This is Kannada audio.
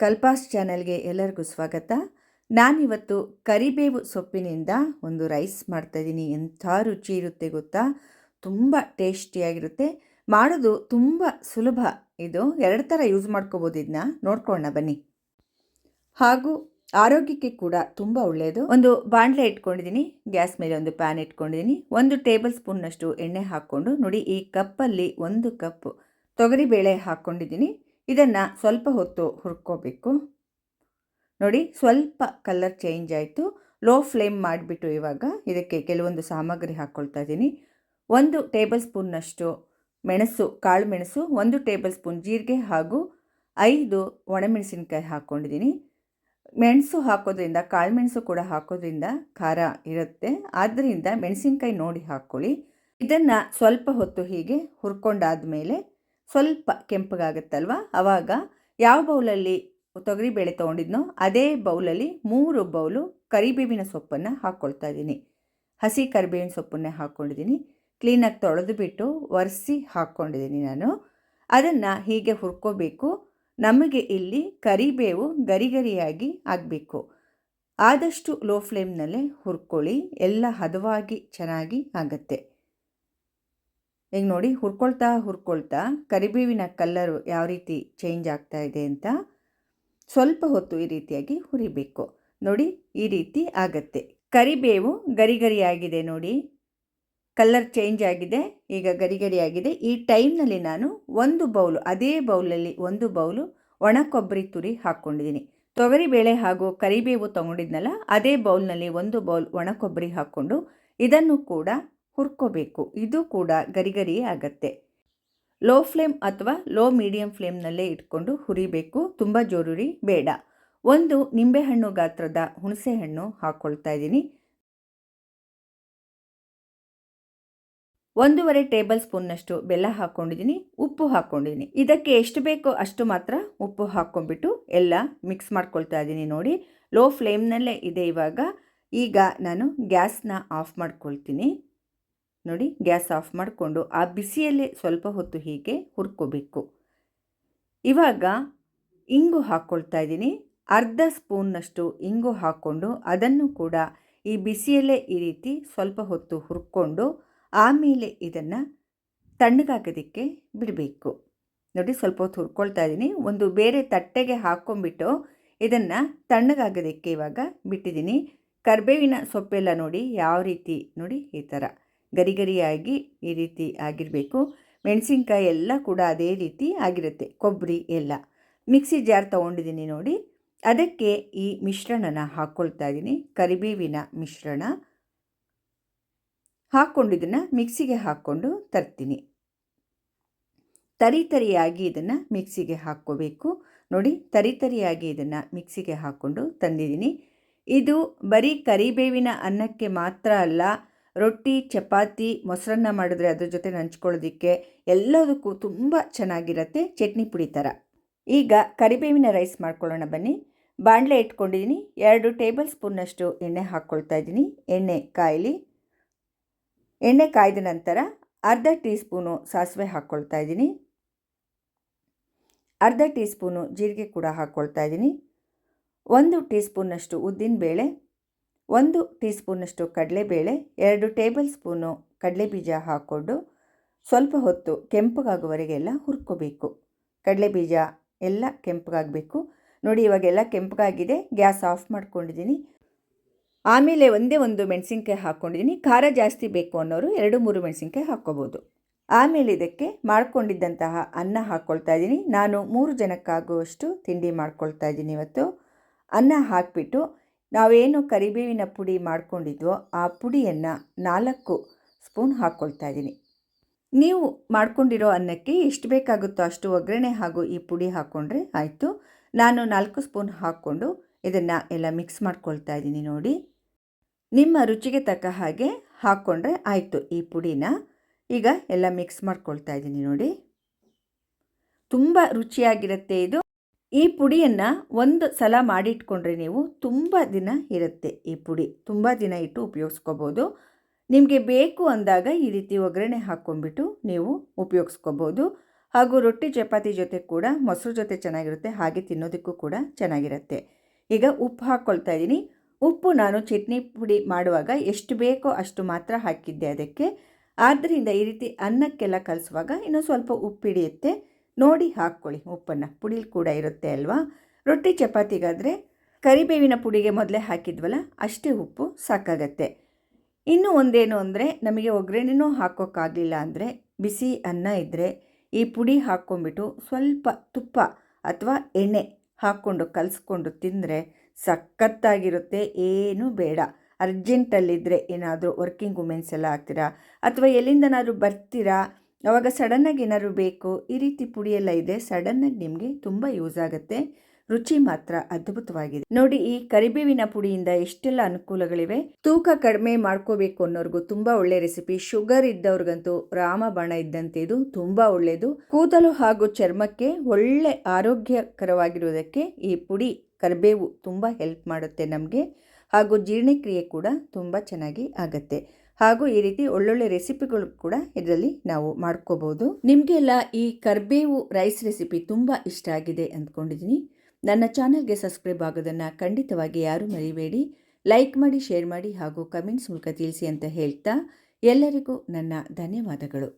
ಕಲ್ಪಾಸ್ ಚಾನೆಲ್ಗೆ ಎಲ್ಲರಿಗೂ ಸ್ವಾಗತ. ನಾನಿವತ್ತು ಕರಿಬೇವು ಸೊಪ್ಪಿನಿಂದ ಒಂದು ರೈಸ್ ಮಾಡ್ತಾಯಿದ್ದೀನಿ. ಎಂಥ ರುಚಿ ಇರುತ್ತೆ ಗೊತ್ತಾ? ತುಂಬ ಟೇಸ್ಟಿಯಾಗಿರುತ್ತೆ. ಮಾಡೋದು ತುಂಬ ಸುಲಭ ಇದು. ಎರಡು ಥರ ಯೂಸ್ ಮಾಡ್ಕೋಬೋದು ಇದನ್ನ. ನೋಡ್ಕೊಳ್ಳೋಣ, ಬನ್ನಿ. ಹಾಗೂ ಆರೋಗ್ಯಕ್ಕೆ ಕೂಡ ತುಂಬ ಒಳ್ಳೆಯದು. ಒಂದು ಬಾಣಲೆ ಇಟ್ಕೊಂಡಿದ್ದೀನಿ. ಗ್ಯಾಸ್ ಮೇಲೆ ಒಂದು ಪ್ಯಾನ್ ಇಟ್ಕೊಂಡಿದ್ದೀನಿ. ಒಂದು ಟೇಬಲ್ ಸ್ಪೂನ್ನಷ್ಟು ಎಣ್ಣೆ ಹಾಕ್ಕೊಂಡು ನೋಡಿ ಈ ಕಪ್ಪಲ್ಲಿ ಒಂದು ಕಪ್ ತೊಗರಿಬೇಳೆ ಹಾಕ್ಕೊಂಡಿದ್ದೀನಿ. ಇದನ್ನು ಸ್ವಲ್ಪ ಹೊತ್ತು ಹುರ್ಕೋಬೇಕು. ನೋಡಿ, ಸ್ವಲ್ಪ ಕಲರ್ ಚೇಂಜ್ ಆಯಿತು. ಲೋ ಫ್ಲೇಮ್ ಮಾಡಿಬಿಟ್ಟು ಇವಾಗ ಇದಕ್ಕೆ ಕೆಲವೊಂದು ಸಾಮಗ್ರಿ ಹಾಕ್ಕೊಳ್ತಾ ಇದ್ದೀನಿ. ಒಂದು ಟೇಬಲ್ ಸ್ಪೂನ್ನಷ್ಟು ಮೆಣಸು, ಕಾಳು ಮೆಣಸು, ಒಂದು ಟೇಬಲ್ ಸ್ಪೂನ್ ಜೀರಿಗೆ ಹಾಗೂ ಐದು ಒಣಮೆಣಸಿನ್ಕಾಯಿ ಹಾಕ್ಕೊಂಡಿದ್ದೀನಿ ಮೆಣಸು ಹಾಕೋದ್ರಿಂದ ಕಾಳುಮೆಣಸು ಕೂಡ ಹಾಕೋದ್ರಿಂದ ಖಾರ ಇರುತ್ತೆ. ಆದ್ದರಿಂದ ಮೆಣಸಿನ್ಕಾಯಿ ನೋಡಿ ಹಾಕ್ಕೊಳ್ಳಿ. ಇದನ್ನು ಸ್ವಲ್ಪ ಹೊತ್ತು ಹೀಗೆ ಹುರ್ಕೊಂಡಾದ ಮೇಲೆ ಸ್ವಲ್ಪ ಕೆಂಪಗಾಗುತ್ತಲ್ವ ಆವಾಗ ಯಾವ ಬೌಲಲ್ಲಿ ತೊಗರಿಬೇಳೆ ತೊಗೊಂಡಿದ್ನೋ ಅದೇ ಬೌಲಲ್ಲಿ ಮೂರು ಬೌಲು ಕರಿಬೇವಿನ ಸೊಪ್ಪನ್ನು ಹಾಕ್ಕೊಳ್ತಾ ಇದ್ದೀನಿ. ಹಸಿ ಕರಿಬೇವಿನ ಸೊಪ್ಪನ್ನೇ ಹಾಕ್ಕೊಂಡಿದ್ದೀನಿ ಕ್ಲೀನಾಗಿ ತೊಳೆದು ಬಿಟ್ಟು ಒರೆಸಿ ಹಾಕ್ಕೊಂಡಿದ್ದೀನಿ ನಾನು. ಅದನ್ನು ಹೀಗೆ ಹುರ್ಕೋಬೇಕು. ನಮಗೆ ಇಲ್ಲಿ ಕರಿಬೇವು ಗರಿ ಗರಿಯಾಗಿ ಆಗಬೇಕು. ಆದಷ್ಟು ಲೋ ಫ್ಲೇಮ್ನಲ್ಲೇ ಹುರ್ಕೊಳ್ಳಿ. ಎಲ್ಲ ಹದವಾಗಿ ಚೆನ್ನಾಗಿ ಆಗುತ್ತೆ. ಈಗ ನೋಡಿ, ಹುರ್ಕೊಳ್ತಾ ಹುರ್ಕೊಳ್ತಾ ಕರಿಬೇವಿನ ಕಲ್ಲರು ಯಾವ ರೀತಿ ಚೇಂಜ್ ಆಗ್ತಾ ಇದೆ ಅಂತ ಸ್ವಲ್ಪ ಹೊತ್ತು ಈ ರೀತಿಯಾಗಿ ಹುರಿಬೇಕು. ನೋಡಿ, ಈ ರೀತಿ ಆಗತ್ತೆ. ಕರಿಬೇವು ಗರಿಗರಿಯಾಗಿದೆ ನೋಡಿ. ಕಲ್ಲರ್ ಚೇಂಜ್ ಆಗಿದೆ. ಈಗ ಗರಿಗರಿಯಾಗಿದೆ. ಈ ಟೈಮ್ನಲ್ಲಿ ನಾನು ಒಂದು ಬೌಲು ಅದೇ ಬೌಲಲ್ಲಿ ಒಂದು ಬೌಲು ಒಣ ಕೊಬ್ಬರಿ ತುರಿ ಹಾಕ್ಕೊಂಡಿದ್ದೀನಿ. ತೊಗರಿಬೇಳೆ ಹಾಗೂ ಕರಿಬೇವು ತಗೊಂಡಿದ್ನಲ್ಲ, ಅದೇ ಬೌಲ್ನಲ್ಲಿ ಒಂದು ಬೌಲ್ ಒಣ ಕೊಬ್ಬರಿ ಹಾಕ್ಕೊಂಡು ಇದನ್ನು ಕೂಡ ಹುರ್ಕೋಬೇಕು. ಇದು ಕೂಡ ಗರಿಗರಿ ಗರಿ ಆಗತ್ತೆ. ಲೋ ಫ್ಲೇಮ್ ಅಥವಾ ಲೋ ಮೀಡಿಯಂ ಫ್ಲೇಮ್ನಲ್ಲೇ ಇಟ್ಕೊಂಡು ಹುರಿಬೇಕು. ತುಂಬ ಜರೂರಿ, ಬೇಡ. ಒಂದು ನಿಂಬೆಹಣ್ಣು ಗಾತ್ರದ ಹುಣಸೆಹಣ್ಣು ಹಾಕ್ಕೊಳ್ತಾ ಇದ್ದೀನಿ. ಒಂದೂವರೆ ಟೇಬಲ್ ಸ್ಪೂನ್ನಷ್ಟು ಬೆಲ್ಲ ಹಾಕ್ಕೊಂಡಿದ್ದೀನಿ ಉಪ್ಪು ಹಾಕ್ಕೊಂಡಿದ್ದೀನಿ ಇದಕ್ಕೆ ಎಷ್ಟು ಬೇಕೋ ಅಷ್ಟು ಮಾತ್ರ ಉಪ್ಪು ಹಾಕ್ಕೊಂಡ್ಬಿಟ್ಟು ಎಲ್ಲ ಮಿಕ್ಸ್ ಮಾಡ್ಕೊಳ್ತಾ ಇದ್ದೀನಿ ನೋಡಿ. ಲೋ ಫ್ಲೇಮ್ನಲ್ಲೇ ಇದೆ ಇವಾಗ. ಈಗ ನಾನು ಗ್ಯಾಸ್ನ ಆಫ್ ಮಾಡ್ಕೊಳ್ತೀನಿ. ನೋಡಿ, ಗ್ಯಾಸ್ ಆಫ್ ಮಾಡಿಕೊಂಡು ಆ ಬಿಸಿಯಲ್ಲೇ ಸ್ವಲ್ಪ ಹೊತ್ತು ಹೀಗೆ ಹುರ್ಕೋಬೇಕು. ಇವಾಗ ಇಂಗು ಹಾಕ್ಕೊಳ್ತಾ ಇದ್ದೀನಿ. ಅರ್ಧ ಸ್ಪೂನ್ನಷ್ಟು ಇಂಗು ಹಾಕ್ಕೊಂಡು ಅದನ್ನು ಕೂಡ ಈ ಬಿಸಿಯಲ್ಲೇ ಈ ರೀತಿ ಸ್ವಲ್ಪ ಹೊತ್ತು ಹುರ್ಕೊಂಡು ಆಮೇಲೆ ಇದನ್ನು ತಣ್ಣಗಾಗೋದಕ್ಕೆ ಬಿಡಬೇಕು. ನೋಡಿ, ಸ್ವಲ್ಪ ಹೊತ್ತು ಹುರ್ಕೊಳ್ತಾ ಇದ್ದೀನಿ. ಒಂದು ಬೇರೆ ತಟ್ಟೆಗೆ ಹಾಕ್ಕೊಂಡ್ಬಿಟ್ಟು ಇದನ್ನು ತಣ್ಣಗಾಗೋದಕ್ಕೆ ಇವಾಗ ಬಿಟ್ಟಿದ್ದೀನಿ. ಕರ್ಬೇವಿನ ಸೊಪ್ಪೆಲ್ಲ ನೋಡಿ, ಯಾವ ರೀತಿ ನೋಡಿ, ಈ ಥರ. ಗರಿ ಗರಿಯಾಗಿ ಈ ರೀತಿ ಆಗಿರಬೇಕು. ಮೆಣಸಿನ್ಕಾಯಿ ಎಲ್ಲ ಕೂಡ ಅದೇ ರೀತಿ ಆಗಿರುತ್ತೆ, ಕೊಬ್ಬರಿ ಎಲ್ಲ. ಮಿಕ್ಸಿ ಜಾರ್ ತೊಗೊಂಡಿದ್ದೀನಿ ನೋಡಿ. ಅದಕ್ಕೆ ಈ ಮಿಶ್ರಣನ ಹಾಕ್ಕೊಳ್ತಾ ಇದ್ದೀನಿ. ಕರಿಬೇವಿನ ಮಿಶ್ರಣ ಹಾಕ್ಕೊಂಡಿದ್ದನ್ನು ಮಿಕ್ಸಿಗೆ ಹಾಕ್ಕೊಂಡು ತರ್ತೀನಿ. ತರಿ ತರಿಯಾಗಿ ಇದನ್ನು ಮಿಕ್ಸಿಗೆ ಹಾಕ್ಕೋಬೇಕು. ನೋಡಿ, ತರಿ ತರಿಯಾಗಿ ಇದನ್ನು ಮಿಕ್ಸಿಗೆ ಹಾಕ್ಕೊಂಡು ತಂದಿದ್ದೀನಿ. ಇದು ಬರೀ ಕರಿಬೇವಿನ ಅನ್ನಕ್ಕೆ ಮಾತ್ರ ಅಲ್ಲ ರೊಟ್ಟಿ, ಚಪಾತಿ, ಮೊಸರನ್ನ ಮಾಡಿದ್ರೆ ಅದ್ರ ಜೊತೆ ನಂಚ್ಕೊಳ್ಳೋದಕ್ಕೆ ಎಲ್ಲದಕ್ಕೂ ತುಂಬ ಚೆನ್ನಾಗಿರುತ್ತೆ ಚಟ್ನಿ ಪುಡಿ ಥರ ಈಗ ಕರಿಬೇವಿನ ರೈಸ್ ಮಾಡ್ಕೊಳ್ಳೋಣ ಬನ್ನಿ. ಬಾಣಲೆ ಇಟ್ಕೊಂಡಿದ್ದೀನಿ ಎರಡು ಟೇಬಲ್ ಸ್ಪೂನ್ನಷ್ಟು ಎಣ್ಣೆ ಹಾಕ್ಕೊಳ್ತಾ ಇದ್ದೀನಿ. ಎಣ್ಣೆ ಕಾಯಲಿ. ಎಣ್ಣೆ ಕಾಯ್ದ ನಂತರ ಅರ್ಧ ಟೀ ಸ್ಪೂನು ಸಾಸಿವೆ ಹಾಕ್ಕೊಳ್ತಾ ಇದ್ದೀನಿ. ಅರ್ಧ ಟೀ ಸ್ಪೂನು ಜೀರಿಗೆ ಕೂಡ ಹಾಕ್ಕೊಳ್ತಾ ಇದ್ದೀನಿ. ಒಂದು ಟೀ ಸ್ಪೂನ್ನಷ್ಟು ಉದ್ದಿನಬೇಳೆ. ಒಂದು ಟೀ ಸ್ಪೂನಷ್ಟು ಕಡಲೆಬೇಳೆ, ಎರಡು ಟೇಬಲ್ ಸ್ಪೂನು ಕಡಲೆ ಬೀಜ ಹಾಕ್ಕೊಂಡು ಸ್ವಲ್ಪ ಹೊತ್ತು ಕೆಂಪಗಾಗುವವರೆಗೆಲ್ಲ ಹುರ್ಕೋಬೇಕು. ಕಡಲೆ ಬೀಜ ಎಲ್ಲ ಕೆಂಪಗಾಗಬೇಕು. ನೋಡಿ, ಇವಾಗೆಲ್ಲ ಕೆಂಪಗಾಗಿದೆ. ಗ್ಯಾಸ್ ಆಫ್ ಮಾಡ್ಕೊಂಡಿದ್ದೀನಿ. ಆಮೇಲೆ ಒಂದೇ ಒಂದು ಮೆಣಸಿನ್ಕಾಯಿ ಹಾಕ್ಕೊಂಡಿದ್ದೀನಿ. ಖಾರ ಜಾಸ್ತಿ ಬೇಕು ಅನ್ನೋರು ಎರಡು ಮೂರು ಮೆಣಸಿನ್ಕಾಯಿ ಹಾಕ್ಕೋಬೋದು. ಆಮೇಲೆ ಇದಕ್ಕೆ ಮಾಡ್ಕೊಂಡಿದ್ದಂತಹ ಅನ್ನ ಹಾಕ್ಕೊಳ್ತಾ ಇದ್ದೀನಿ. ನಾನು ಮೂರು ಜನಕ್ಕಾಗುವಷ್ಟು ತಿಂಡಿ ಮಾಡ್ಕೊಳ್ತಾ ಇದ್ದೀನಿ ಇವತ್ತು. ಅನ್ನ ಹಾಕಿಬಿಟ್ಟು ನಾವೇನು ಕರಿಬೇವಿನ ಪುಡಿ ಮಾಡ್ಕೊಂಡಿದ್ವೋ ಆ ಪುಡಿಯನ್ನು ನಾಲ್ಕು ಸ್ಪೂನ್ ಹಾಕ್ಕೊಳ್ತಾ ಇದ್ದೀನಿ. ನೀವು ಮಾಡ್ಕೊಂಡಿರೋ ಅನ್ನಕ್ಕೆ ಎಷ್ಟು ಬೇಕಾಗುತ್ತೋ ಅಷ್ಟು ಒಗ್ಗರಣೆ ಹಾಗೂ ಈ ಪುಡಿ ಹಾಕ್ಕೊಂಡ್ರೆ ಆಯಿತು. ನಾನು ನಾಲ್ಕು ಸ್ಪೂನ್ ಹಾಕ್ಕೊಂಡು ಇದನ್ನು ಎಲ್ಲ ಮಿಕ್ಸ್ ಮಾಡ್ಕೊಳ್ತಾ ಇದ್ದೀನಿ ನೋಡಿ. ನಿಮ್ಮ ರುಚಿಗೆ ತಕ್ಕ ಹಾಗೆ ಹಾಕ್ಕೊಂಡ್ರೆ ಆಯಿತು ಈ ಪುಡಿನ. ಈಗ ಎಲ್ಲ ಮಿಕ್ಸ್ ಮಾಡ್ಕೊಳ್ತಾ ಇದ್ದೀನಿ ನೋಡಿ. ತುಂಬ ರುಚಿಯಾಗಿರುತ್ತೆ ಇದು. ಈ ಪುಡಿಯನ್ನು ಒಂದು ಸಲ ಮಾಡಿಟ್ಕೊಂಡ್ರೆ ನೀವು ತುಂಬ ದಿನ ಇರುತ್ತೆ ಈ ಪುಡಿ. ತುಂಬ ದಿನ ಇಟ್ಟು ಉಪಯೋಗಿಸ್ಕೋಬೋದು. ನಿಮಗೆ ಬೇಕು ಅಂದಾಗ ಈ ರೀತಿ ಒಗ್ಗರಣೆ ಹಾಕ್ಕೊಂಡ್ಬಿಟ್ಟು ನೀವು ಉಪಯೋಗಿಸ್ಕೋಬೋದು. ಹಾಗೂ ರೊಟ್ಟಿ, ಚಪಾತಿ ಜೊತೆ ಕೂಡ ಮೊಸರು ಜೊತೆ ಚೆನ್ನಾಗಿರುತ್ತೆ, ಹಾಗೆ ತಿನ್ನೋದಕ್ಕೂ ಕೂಡ ಚೆನ್ನಾಗಿರುತ್ತೆ. ಈಗ ಉಪ್ಪು ಹಾಕ್ಕೊಳ್ತಾ ಇದ್ದೀನಿ. ಉಪ್ಪು ನಾನು ಚಟ್ನಿ ಪುಡಿ ಮಾಡುವಾಗ ಎಷ್ಟು ಬೇಕೋ ಅಷ್ಟು ಮಾತ್ರ ಹಾಕಿದ್ದೆ ಅದಕ್ಕೆ. ಆದ್ದರಿಂದ ಈ ರೀತಿ ಅನ್ನಕ್ಕೆಲ್ಲ ಕಲಿಸುವಾಗ ಇನ್ನೂ ಸ್ವಲ್ಪ ಉಪ್ಪು ಹಿಡಿಯುತ್ತೆ ನೋಡಿ ಹಾಕ್ಕೊಳ್ಳಿ. ಉಪ್ಪನ್ನು. ಪುಡಿ ಕೂಡ ಇರುತ್ತೆ ಅಲ್ವಾ? ರೊಟ್ಟಿ ಚಪಾತಿಗಾದರೆ ಕರಿಬೇವಿನ ಪುಡಿಗೆ ಮೊದಲೇ ಹಾಕಿದ್ವಲ್ಲ, ಅಷ್ಟೇ ಉಪ್ಪು ಸಾಕಾಗತ್ತೆ. ಇನ್ನು ಒಂದೇನು ಅಂದರೆ, ನಮಗೆ ಒಗ್ಗರಣೆನೂ ಹಾಕೋಕ್ಕಾಗಲಿಲ್ಲ ಅಂದರೆ ಬಿಸಿ ಅನ್ನ ಇದ್ದರೆ ಈ ಪುಡಿ ಹಾಕ್ಕೊಂಬಿಟ್ಟು ಸ್ವಲ್ಪ ತುಪ್ಪ ಅಥವಾ ಎಣ್ಣೆ ಹಾಕ್ಕೊಂಡು ಕಲಿಸ್ಕೊಂಡು ತಿಂದರೆ ಸಖತ್ತಾಗಿರುತ್ತೆ. ಏನೂ ಬೇಡ. ಅರ್ಜೆಂಟಲ್ಲಿದ್ದರೆ ಏನಾದರೂ ವರ್ಕಿಂಗ್ ವುಮೆನ್ಸ್ ಎಲ್ಲ ಆಗ್ತೀರಾ? ಅಥವಾ ಎಲ್ಲಿಂದನಾದರೂ ಬರ್ತೀರಾ? ಅವಾಗ ಸಡನ್ನಾಗಿ ಏನಾದ್ರು ಬೇಕು, ಈ ರೀತಿ ಪುಡಿಯೆಲ್ಲ ಇದೆ ಸಡನ್ನಾಗಿ ನಿಮಗೆ ತುಂಬ ಯೂಸ್ ಆಗುತ್ತೆ. ರುಚಿ ಮಾತ್ರ ಅದ್ಭುತವಾಗಿದೆ. ನೋಡಿ, ಈ ಕರಿಬೇವಿನ ಪುಡಿಯಿಂದ ಎಷ್ಟೆಲ್ಲ ಅನುಕೂಲಗಳಿವೆ. ತೂಕ ಕಡಿಮೆ ಮಾಡ್ಕೋಬೇಕು ಅನ್ನೋರ್ಗು ತುಂಬಾ ಒಳ್ಳೆ ರೆಸಿಪಿ ಶುಗರ್ ಇದ್ದವ್ರಿಗಂತೂ ರಾಮಬಾಣ ಇದ್ದಂತೆ ಇದು ತುಂಬಾ ಒಳ್ಳೆಯದು ಕೂದಲು ಹಾಗೂ ಚರ್ಮಕ್ಕೆ ಒಳ್ಳೆ ಆರೋಗ್ಯಕರವಾಗಿರುವುದಕ್ಕೆ ಈ ಪುಡಿ, ಕರಿಬೇವು ತುಂಬ ಹೆಲ್ಪ್ ಮಾಡುತ್ತೆ ನಮಗೆ. ಹಾಗೂ ಜೀರ್ಣಕ್ರಿಯೆ ಕೂಡ ತುಂಬ ಚೆನ್ನಾಗಿ ಆಗತ್ತೆ. ಹಾಗೂ ಈ ರೀತಿ ಒಳ್ಳೊಳ್ಳೆ ರೆಸಿಪಿಗಳು ಕೂಡ ಇದರಲ್ಲಿ ನಾವು ಮಾಡ್ಕೋಬಹುದು ನಿಮಗೆಲ್ಲ ಈ ಕರ್ಬೇವು ರೈಸ್ ರೆಸಿಪಿ ತುಂಬ ಇಷ್ಟ ಆಗಿದೆ ಅಂದ್ಕೊಂಡಿದ್ದೀನಿ. ನನ್ನ ಚಾನಲ್ಗೆ ಸಬ್ಸ್ಕ್ರೈಬ್ ಆಗೋದನ್ನು ಖಂಡಿತವಾಗಿ ಯಾರೂ ಮರಿಬೇಡಿ. ಲೈಕ್ ಮಾಡಿ, ಶೇರ್ ಮಾಡಿ ಹಾಗೂ ಕಮೆಂಟ್ಸ್ ಮೂಲಕ ತಿಳಿಸಿ ಅಂತ ಹೇಳ್ತಾ ಎಲ್ಲರಿಗೂ ನನ್ನ ಧನ್ಯವಾದಗಳು.